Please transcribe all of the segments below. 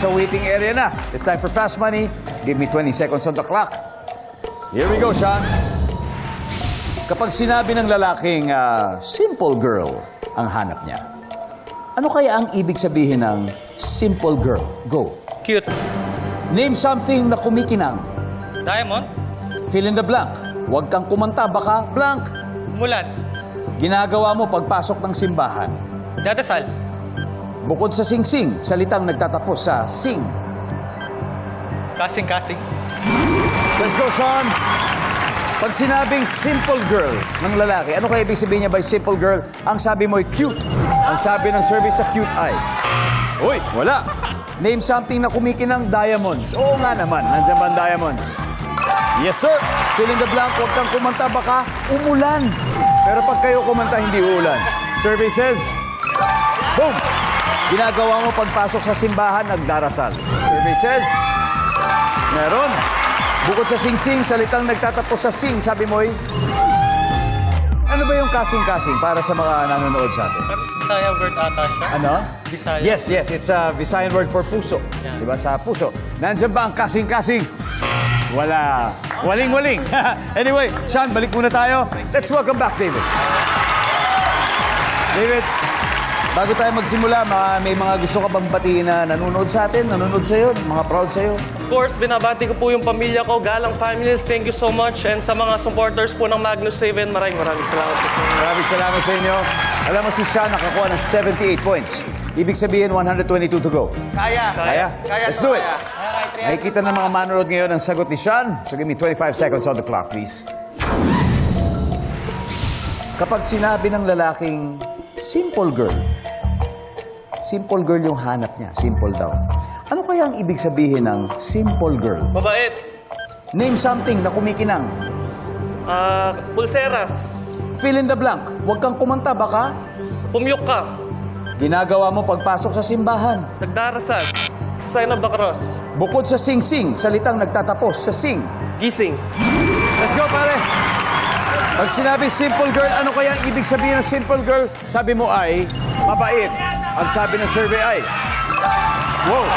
Sa waiting area na. It's time for Fast Money. Give me 20 seconds on the clock. Here we go, Sean. Kapag sinabi ng lalaking ah, simple girl ang hanap niya, ano kaya ang ibig sabihin ng simple girl? Go. Cute. Name something na kumikinang. Diamond. Fill in the blank. Huwag kang kumanta, baka blank. Mulat. Ginagawa mo pagpasok ng simbahan. Dadasal. Bukod sa sing-sing, salitang nagtatapos sa sing. Kasing-kasing. Let's go, Sean! Pag sinabing simple girl ng lalaki, ano kaya ibig sabihin niya by simple girl? Ang sabi mo ay cute. Ang sabi ng survey sa cute ay, Uy, wala. Name something na kumikinang diamonds. Oo nga naman, nandiyan ba ang diamonds? Yes, sir. Fill in the blank, huwag kang kumanta, baka umulan. Pero pag kayo kumanta, hindi uulan. Says, boom! Ginagawa mo pagpasok sa simbahan, nagdarasal. Says, meron. Bukod sa sing-sing, salitang nagtatapos sa sing, sabi mo ay, ano ba yung kasing-kasing para sa mga nanonood sa atin? Bisaya word ata siya. Ano? Bisaya. Yes, yes. It's a Visayan word for puso. Yeah. Di ba? Sa puso. Nandiyan ba ang kasing-kasing? Wala. Waling-waling. anyway, Sean, balik muna tayo. Let's welcome back, David. David, bago tayo magsimula, ma- may mga gusto ka bang batiin na nanonood sa atin, nanonood sa'yo, mga proud sa'yo? Of course, binabati ko po yung pamilya ko, Galang Family. Thank you so much. And sa mga supporters po ng Magnus 7, maraming maraming salamat po sa inyo. Maraming salamat sa inyo. Alam mo si Sean nakakuha ng 78 points. Ibig sabihin 122 to go. Kaya. Kaya? Kaya Let's do it. Nakikita ng mga manonood ngayon ang sagot ni Sean. So give me 25 seconds on the clock, please. Kapag sinabi ng lalaking simple girl, simple girl yung hanap niya, simple daw. Ano kaya ang ibig sabihin ng simple girl? Mabait. Name something na kumikinang. Ah, pulseras. Fill in the blank. Huwag kang kumanta, baka Pumyok ka. ginagawa mo pagpasok sa simbahan. Nagdarasal. Sign of the cross. Bukod sa sing-sing, salitang nagtatapos sa sing. Gising. Let's go, pare! Pag sinabi simple girl, ano kaya ang ibig sabihin ng simple girl? Sabi mo ay mabait. Ang sabi ng survey ay, wow.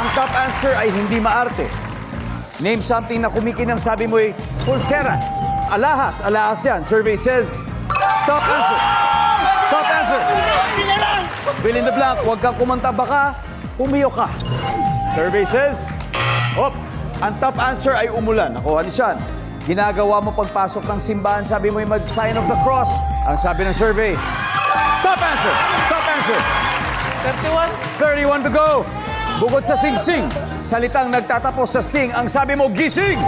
Ang top answer ay hindi maarte. Name something na kumikinang sabi mo ay pulseras. Alahas, alahas yan. Survey says, top answer. Top answer. Fill in the blank. Huwag kang kumanta baka umiyo ka. Survey says, op, ang top answer ay umulan. Nakuha ni Sean. Ginagawa mo pagpasok ng simbahan, sabi mo ay mag-sign of the cross. Ang sabi ng survey, top answer, top answer. 31. 31 to go. Bukod sa sing-sing, salitang nagtatapos sa sing, ang sabi mo, gising!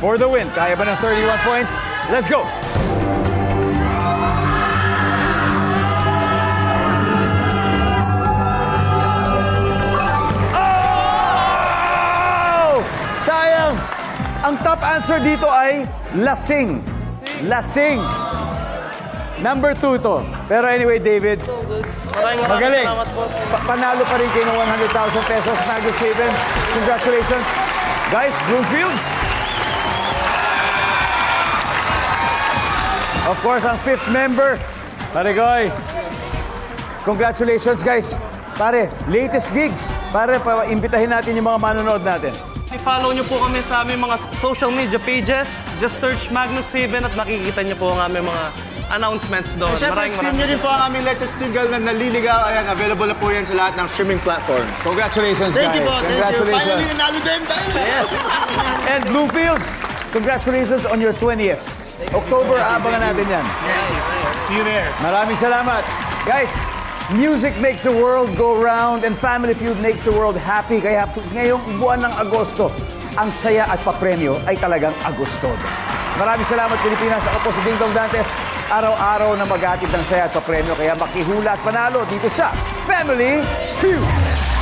For the win. Kaya ba ng 31 points? Let's go! Ang top answer dito ay lasing. Lasing. Number two to. Pero anyway, David, Maraming Magaling. salamat po. Pa- panalo pa rin kayo ng 100,000 pesos. Magus Haven, congratulations. Guys, Bloomfields. Of course, ang fifth member, Parigoy. Congratulations, guys. Pare, latest gigs. Pare, pa-imbitahin natin yung mga manonood natin. I-follow nyo po kami sa aming mga social media pages. Just search Magnus 7 at makikita nyo po ang aming mga announcements doon. Siyempre, Maraming stream nyo maraming rin po ang aming latest single na Naliligaw. Ayan, available na po yan sa lahat ng streaming platforms. Congratulations, Thank you guys. po, thank you. Congratulations. Finally, nanalo din. Yes. And Bloomfields, congratulations on your 20th. October, abangan natin yan. See you there. Maraming salamat. Guys, music makes the world go round and Family Feud makes the world happy. Kaya ngayong buwan ng Agosto, ang saya at papremyo ay talagang Agustod. Maraming salamat Pilipinas. Ako po si Ding Dong Dantes. Araw-araw na maghatid ng saya at papremyo. Kaya makihula at panalo dito sa Family Feud.